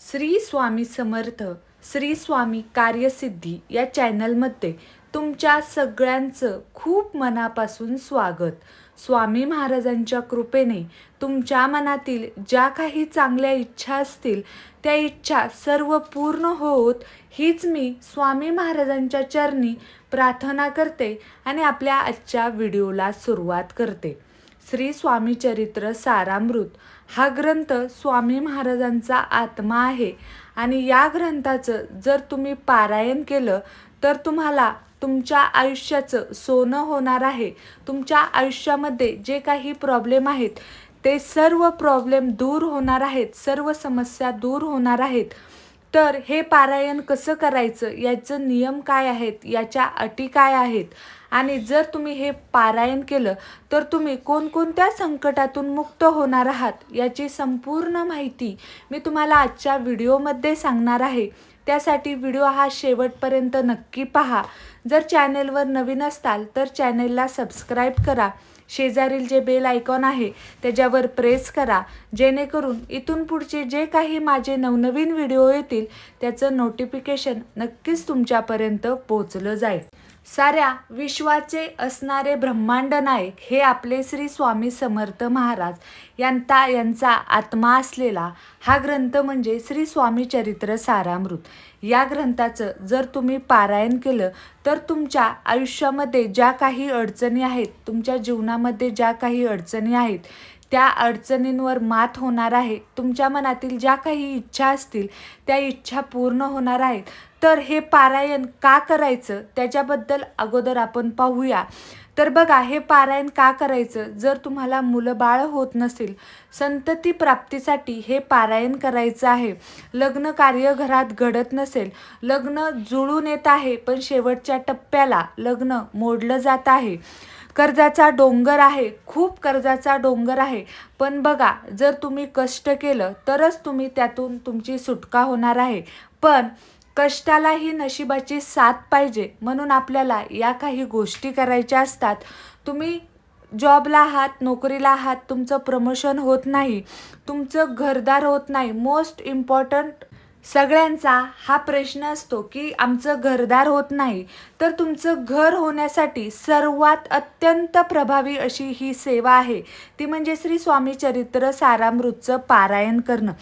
श्री स्वामी समर्थ श्री स्वामी कार्यसिद्धी या चॅनलमध्ये तुमच्या सगळ्यांचं खूप मनापासून स्वागत. स्वामी महाराजांच्या कृपेने तुमच्या मनातील ज्या काही चांगल्या इच्छा असतील त्या इच्छा सर्व पूर्ण होत हीच मी स्वामी महाराजांच्या चरणी प्रार्थना करते आणि आपल्या आजच्या व्हिडिओला सुरुवात करते. श्री स्वामी चरित्र सारामृत. हा ग्रंथ स्वामी महाराजांचा आत्मा आहे आणि या ग्रंथाचं जर तुम्ही पारायण केलं तर तुम्हाला तुमच्या आयुष्याचं सोनं होणार आहे. तुमच्या आयुष्यामध्ये जे काही प्रॉब्लेम आहेत ते सर्व प्रॉब्लेम दूर होणार आहेत सर्व समस्या दूर होणार आहेत. तर हे पारायण कसं करायचं? याचं नियम काय आहेत? याच्या अटी काय आहेत? आणि जर तुम्ही हे पारायण केलं तर तुम्ही कोणकोणत्या संकटातून मुक्त होणार आहात याची संपूर्ण माहिती मी तुम्हाला आजच्या व्हिडिओमध्ये सांगणार आहे. त्यासाठी व्हिडिओ हा शेवटपर्यंत नक्की पहा. जर चॅनेलवर नवीन असताल तर चॅनेलला सबस्क्राईब करा. शेजारील जे बेल आयकॉन आहे त्याच्यावर प्रेस करा. जेणेकरून इथून पुढचे जे काही माझे नवनवीन व्हिडिओ येतील त्याचं नोटिफिकेशन नक्कीच तुमच्यापर्यंत पोचलं जाईल. साऱ्या विश्वाचे असणारे ब्रह्मांड नायक हे आपले श्री स्वामी समर्थ महाराज यांचा यांचा आत्मा असलेला हा ग्रंथ म्हणजे श्री स्वामी चरित्र सारामृत. या ग्रंथाचं जर तुम्ही पारायण केलं तर तुमच्या आयुष्यामध्ये ज्या काही अडचणी आहेत तुमच्या जीवनामध्ये ज्या काही अडचणी आहेत त्या अडचणींवर मात होणार आहे. तुमच्या मनातील ज्या काही इच्छा असतील त्या इच्छा पूर्ण होणार आहेत. तर हे पारायण का करायचं? त्याच्याबद्दल अगोदर आपण पाहूया. तर बघा हे पारायण का करायचं? जर तुम्हाला मुलं बाळ होत नसेल संतती प्राप्तीसाठी हे पारायण करायचं आहे. लग्न कार्य घरात घडत नसेल लग्न जुळून येत आहे पण शेवटच्या टप्प्याला लग्न मोडलं जात आहे. कर्जाचा डोंगर आहे खूप कर्जाचा डोंगर आहे. पण बघा जर तुम्ही कष्ट केलं तरच तुम्ही त्यातून तुमची सुटका होणार आहे. पण कष्टालाही नशिबाची साथ पाहिजे म्हणून आपल्याला या काही गोष्टी करायच्या असतात. तुम्ही जॉबला आहात नोकरीला आहात तुमचं प्रमोशन होत नाही तुमचं घरदार होत नाही. मोस्ट इम्पॉर्टंट सगळ्यांचा हा प्रश्न असतो की आमचं घरदार होत नाही तर तुमचं घर होण्यासाठी सर्वात अत्यंत प्रभावी अशी ही सेवा आहे. ती म्हणजे श्री स्वामी चरित्र सारामृतचं पारायण करणं.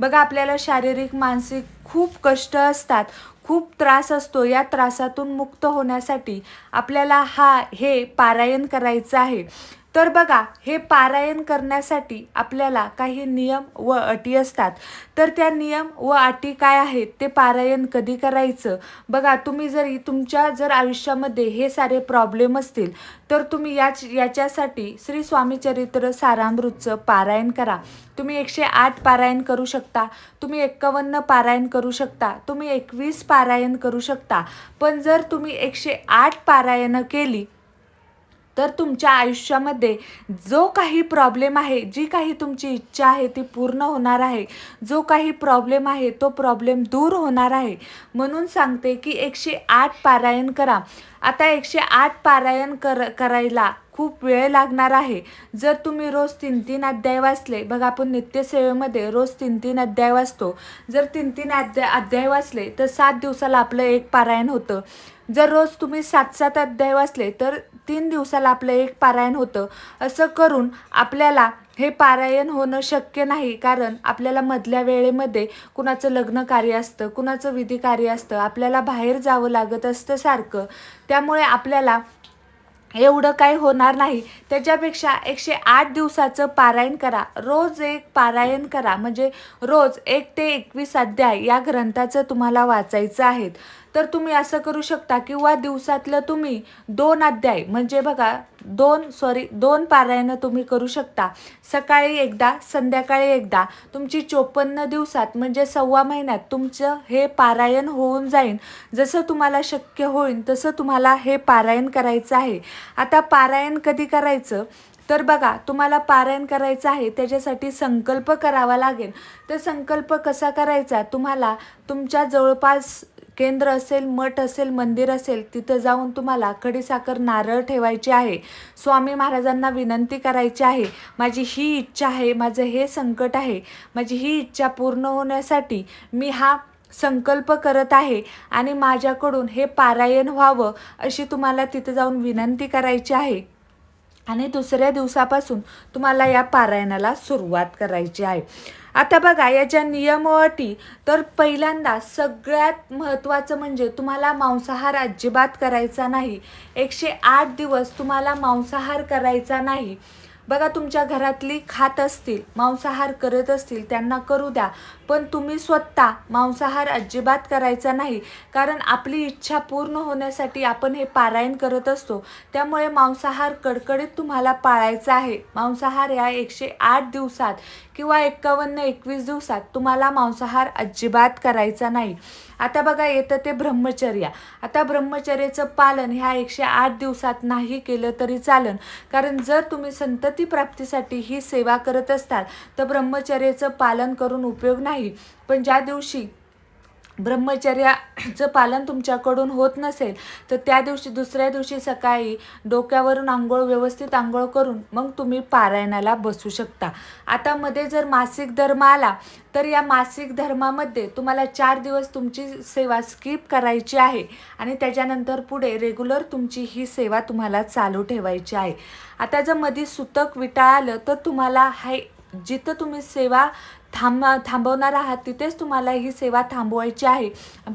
बघा आपल्याला शारीरिक मानसिक खूप कष्ट असतात खूप त्रास असतो. या त्रासातून मुक्त होण्यासाठी आपल्याला हा हे पारायण करायचं आहे. तर बघा हे पारायण करण्यासाठी आपल्याला काही नियम व अटी असतात. तर त्या नियम व अटी काय आहेत? ते पारायण कधी करायचं? बघा तुम्ही जरी तुमच्या जर आयुष्यामध्ये हे सारे प्रॉब्लेम असतील तर तुम्ही याच याच्यासाठी श्री स्वामी चरित्र सारामृतचं पारायण करा. तुम्ही एकशे आठ पारायण करू शकता. तुम्ही एक्कावन्न पारायण करू शकता. तुम्ही एकवीस पारायण करू शकता. पण जर तुम्ही एकशे आठ पारायणं केली तर तुमच्या आयुष्यामध्ये जो काही प्रॉब्लेम आहे जी काही तुमची इच्छा आहे ती पूर्ण होणार आहे. जो काही प्रॉब्लेम आहे तो प्रॉब्लेम दूर होणार आहे. म्हणून सांगते की एकशे आठ पारायण करा. आता एकशे आठ पारायण कर करायला खूप वेळ लागणार आहे. जर तुम्ही रोज तीन तीन अध्याय वाचले बघा आपण नित्यसेवेमध्ये रोज तीन तीन अध्याय वाचतो. जर तीन तीन अध्याय अध्याय वाचले तर सात दिवसाला आपलं एक पारायण होतं. जर रोज तुम्ही सात सात अध्याय वाचले तर तीन दिवसाला आपलं एक पारायण होतं. असं करून आपल्याला हे पारायण होणं शक्य नाही. कारण आपल्याला मधल्या वेळेमध्ये कुणाचं लग्न कार्य असतं कुणाचं विधी कार्य असतं आपल्याला बाहेर जावं लागत असतं सारखं. त्यामुळे आपल्याला एवढं काही होणार नाही. त्याच्यापेक्षा एकशे आठ दिवसाचं पारायण करा. रोज एक पारायण करा. म्हणजे रोज एक ते एकवीस अध्याय या ग्रंथाचं तुम्हाला वाचायचं आहेत. तर तुम्ही असं करू शकता किंवा दिवसातलं तुम्ही दोन अध्याय म्हणजे बघा दोन सॉरी दोन पारायणं तुम्ही करू शकता. सकाळी एकदा संध्याकाळी एकदा. तुमची चोपन्न दिवसात म्हणजे सव्वा महिन्यात तुमचं हे पारायण होऊन जाईल जसं तुम्हाला शक्य होईल तसं तुम्हाला हे पारायण करायचं आहे. आता पारायण कधी करायचं? तर बघा तुम्हाला पारायण करायचं आहे त्याच्यासाठी संकल्प करावा लागेल. तर संकल्प कसा करायचा? तुम्हाला तुमच्या जवळपास केंद्र असेल मठ असेल मंदिर असेल तिथं जाऊन तुम्हाला खडीसाखर नारळ ठेवायची आहे. स्वामी महाराजांना विनंती करायची आहे. माझी ही इच्छा आहे माझं हे संकट आहे. माझी ही इच्छा पूर्ण होण्यासाठी मी हा संकल्प करत आहे आणि माझ्याकडून हे पारायण व्हावं अशी तुम्हाला तिथं जाऊन विनंती करायची आहे. आणि दुसऱ्या दिवसापासून तुम्हाला या पारायणाला सुरुवात करायची आहे. आता बघा याच्या नियम अटी तर पहिल्यांदा सगळ्यात महत्त्वाचं म्हणजे तुम्हाला मांसाहार अजिबात करायचा नाही. एकशे आठ दिवस तुम्हाला मांसाहार करायचा नाही. बघा तुमच्या घरातली खात असतील मांसाहार करत असतील त्यांना करू द्या. पण तुम्ही स्वतः मांसाहार अजिबात करायचा नाही. कारण आपली इच्छा पूर्ण होण्यासाठी आपण हे पारायण करत असतो. त्यामुळे मांसाहार कडकडीत तुम्हाला पाळायचा आहे. मांसाहार या एकशे आठ दिवसात किंवा एक्कावन्न एकवीस दिवसात तुम्हाला मांसाहार अजिबात करायचा नाही. आता बघा येतं ते ब्रह्मचर्या. आता ब्रह्मचर्याचं पालन ह्या एकशे आठ दिवसात नाही केलं तरी चालन. कारण जर तुम्ही संतती प्राप्तीसाठी ही सेवा करत असताल तर ब्रह्मचर्याचं पालन करून उपयोग नाही. पण ज्या दिवशी ब्रह्मचर्याचं पालन तुमच्याकडून होत नसेल तर त्या दिवशी दुसऱ्या दिवशी सकाळी डोक्यावरून आंघोळ व्यवस्थित आंघोळ करून मग तुम्ही पारायणाला बसू शकता. आता मध्ये जर मासिक धर्म आला तर या मासिक धर्मामध्ये तुम्हाला चार दिवस तुमची सेवा स्किप करायची आहे आणि त्याच्यानंतर पुढे रेग्युलर तुमची ही सेवा तुम्हाला चालू ठेवायची आहे. आता जर मध्ये सुतक विटाळ आलं तर तुम्हाला हाय जिथं तुम्ही सेवा थांब थांबवणार आहात तिथेच तुम्हाला ही सेवा थांबवायची आहे.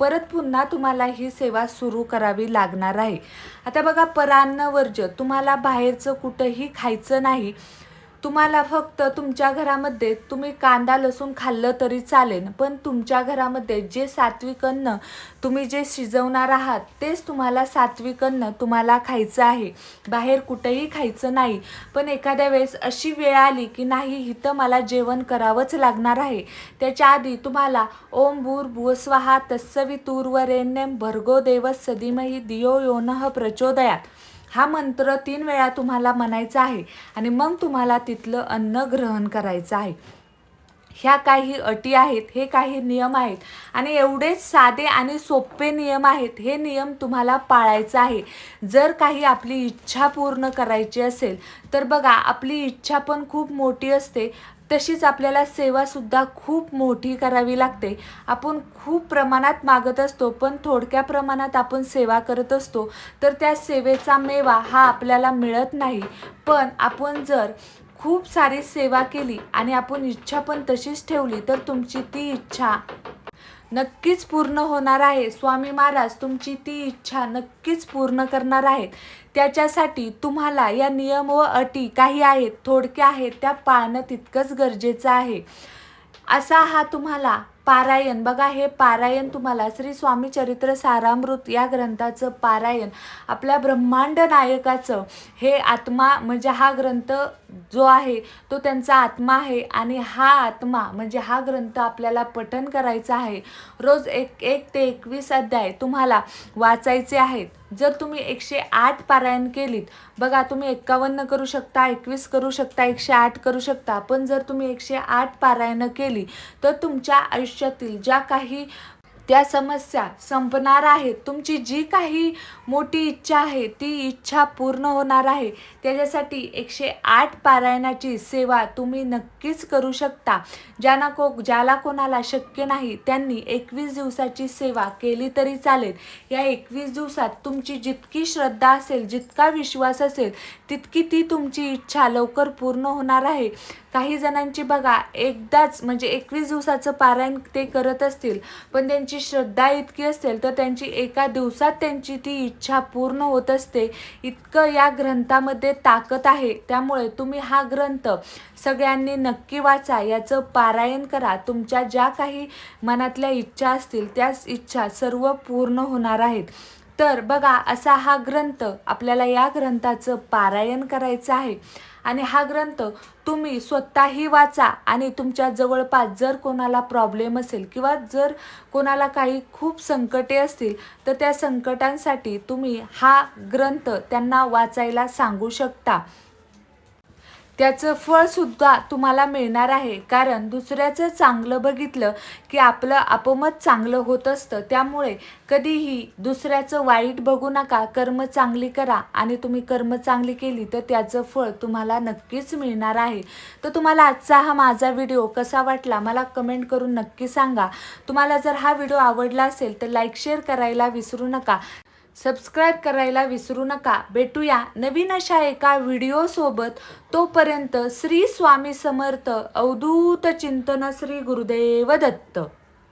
परत पुन्हा तुम्हाला ही सेवा सुरू करावी लागणार आहे. आता बघा परान्न वर्ज तुम्हाला बाहेरचं कुठंही खायचं नाही तुम्हाला फक्त तुमच्या घरामध्ये तुम्ही कांदा लसूण खाल्लं तरी चालेल पण तुमच्या घरामध्ये जे सात्विक अन्न तुम्ही जे शिजवणार आहात तेच तुम्हाला सात्विक अन्न तुम्हाला खायचं आहे. बाहेर कुठेही खायचं नाही. पण एखाद्या वेळेस अशी वेळ आली की नाही इथं मला जेवण करावंच लागणार आहे. त्याच्या आधी तुम्हाला ओम भूर भुवस्वाहा तत्सवी तूर्वरेण्यम भर्गो देवस सदिमही दियो योनः प्रचोदयात. हा मंत्र तीन वेळा तुम्हाला म्हणायचा आहे आणि मग तुम्हाला तिथलं अन्न ग्रहण करायचं आहे. ह्या काही अटी आहेत हे काही नियम आहेत. आणि एवढेच साधे आणि सोपे नियम आहेत हे नियम तुम्हाला पाळायचं आहे. जर काही आपली इच्छा पूर्ण करायची असेल तर बघा आपली इच्छा पण खूप मोठी असते. तशीच आपल्याला सेवासुद्धा खूप मोठी करावी लागते. आपण खूप प्रमाणात मागत असतो पण थोडक्या प्रमाणात आपण सेवा करत असतो तर त्या सेवेचा मेवा हा आपल्याला मिळत नाही. पण आपण जर खूप सारी सेवा केली आणि आपण इच्छा पण तशीच ठेवली तर तुमची ती इच्छा नक्कीच पूर्ण होणार आहे. स्वामी महाराज तुमची ती इच्छा नक्कीच पूर्ण करणार आहेत. त्याच्यासाठी तुम्हाला या नियम व अटी काही आहेत थोडक्या आहेत त्या पाळणं तितकंच गरजेचं आहे. असा हा तुम्हाला पारायण बघा हे पारायण तुम्हाला श्री स्वामी चरित्र सारामृत या ग्रंथाचं पारायण आपल्या ब्रह्मांड नायकाचं हे आत्मा म्हणजे हा ग्रंथ जो आहे तो त्यांचा आत्मा आहे आणि हा आत्मा म्हणजे हा ग्रंथ आपल्याला पठन करायचा आहे. रोज एक एक ते एकवीस अध्याय तुम्हाला वाचायचे आहेत. जर तुम्ही एकशे आठ पारायण केलीत बघा तुम्ही एक्कावन्न करू शकता एकवीस करू शकता एकशे आठ करू शकता. पण जर तुम्ही एकशे आठ पारायणं केली तर तुमच्या आयुष्यातील ज्या काही त्या समस्या संपणार आहेत तुमची जी काही मोठी इच्छा आहे ती इच्छा पूर्ण होणार आहे. त्याच्यासाठी एकशे आठ पारायणाची सेवा तुम्ही नक्कीच करू शकता. ज्यांना को ज्याला कोणाला शक्य नाही त्यांनी एकवीस दिवसाची सेवा केली तरी चालेल. या एकवीस दिवसात तुमची जितकी श्रद्धा असेल जितका विश्वास असेल तितकी ती तुमची इच्छा लवकर पूर्ण होणार आहे. काही जणांची बघा एकदाच म्हणजे एकवीस दिवसाचं पारायण ते करत असतील पण त्यांची श्रद्धा इतकी असेल तर त्यांची एका दिवसात त्यांची ती इच्छा पूर्ण होत असते. इतकं या ग्रंथामध्ये ताकद आहे. त्यामुळे तुम्ही हा ग्रंथ सगळ्यांनी नक्की वाचा. याचं पारायण करा. तुमच्या ज्या काही मनातल्या इच्छा असतील त्याच इच्छा सर्व पूर्ण होणार आहेत. तर बघा असा हा ग्रंथ आपल्याला या ग्रंथाचं पारायण करायचं आहे. आणि हा ग्रंथ तुम्ही स्वतःही वाचा आणि तुमच्या जवळपास जर कोणाला प्रॉब्लेम असेल किंवा जर कोणाला काही खूप संकटे असतील तर त्या संकटांसाठी तुम्ही हा ग्रंथ त्यांना वाचायला सांगू शकता. त्याचं फळसुद्धा तुम्हाला मिळणार आहे. कारण दुसऱ्याचं चांगलं बघितलं की आपलं अपमत चांगलं होत असतं. त्यामुळे कधीही दुसऱ्याचं वाईट बघू नका. कर्म चांगली करा. आणि तुम्ही कर्म चांगली केली तर त्याचं फळ तुम्हाला नक्कीच मिळणार आहे. तर तुम्हाला आजचा हा माझा व्हिडिओ कसा वाटला? मला कमेंट करून नक्की सांगा. तुम्हाला जर हा व्हिडिओ आवडला असेल तर लाईक शेअर करायला विसरू नका. सबस्क्राईब करायला विसरू नका. भेटूया नवीन अशा एका व्हिडिओसोबत तोपर्यंत श्री स्वामी समर्थ अवधूत चिंतन श्री गुरुदेव दत्त.